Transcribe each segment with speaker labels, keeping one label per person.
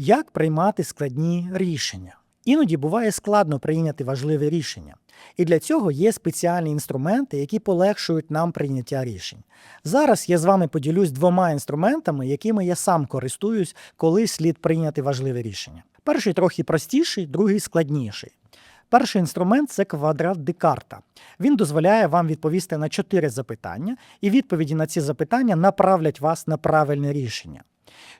Speaker 1: Як приймати складні рішення? Іноді буває складно прийняти важливе рішення. І для цього є спеціальні інструменти, які полегшують нам прийняття рішень. Зараз я з вами поділюсь двома інструментами, якими я сам користуюсь, коли слід прийняти важливе рішення. Перший трохи простіший, другий складніший. Перший інструмент це квадрат Декарта. Він дозволяє вам відповісти на чотири запитання, і відповіді на ці запитання направлять вас на правильне рішення.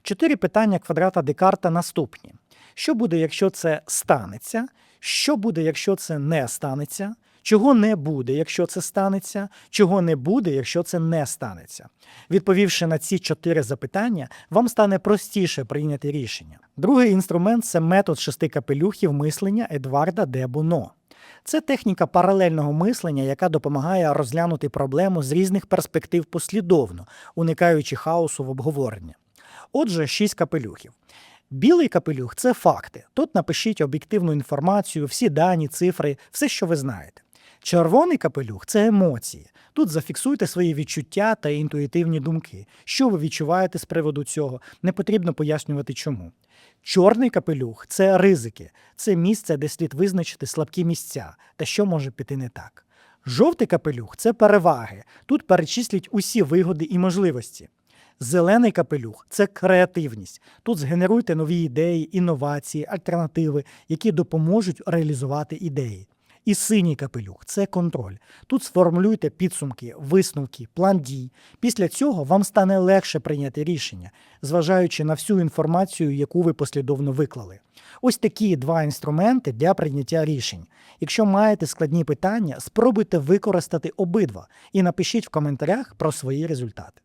Speaker 1: Чотири питання квадрата Декарта наступні: що буде, якщо це станеться? Що буде, якщо це не станеться? Чого не буде, якщо це станеться? Чого не буде, якщо це не станеться? Відповівши на ці чотири запитання, вам стане простіше прийняти рішення. Другий інструмент це метод шести капелюхів мислення Едварда де Буно. Це техніка паралельного мислення, яка допомагає розглянути проблему з різних перспектив послідовно, уникаючи хаосу в обговоренні. Отже, шість капелюхів. Білий капелюх це факти. Тут напишіть об'єктивну інформацію, всі дані, цифри, все, що ви знаєте. Червоний капелюх це емоції. Тут зафіксуйте свої відчуття та інтуїтивні думки. Що ви відчуваєте з приводу цього, не потрібно пояснювати чому. Чорний капелюх це ризики, це місце, де слід визначити слабкі місця та що може піти не так. Жовтий капелюх це переваги. Тут перечисліть усі вигоди і можливості. Зелений капелюх це креативність. Тут згенеруйте нові ідеї, інновації, альтернативи, які допоможуть реалізувати ідеї. І синій капелюх це контроль. Тут сформулюйте підсумки, висновки, план дій. Після цього вам стане легше прийняти рішення, зважаючи на всю інформацію, яку ви послідовно виклали. Ось такі два інструменти для прийняття рішень. Якщо маєте складні питання, спробуйте використати обидва і напишіть в коментарях про свої результати.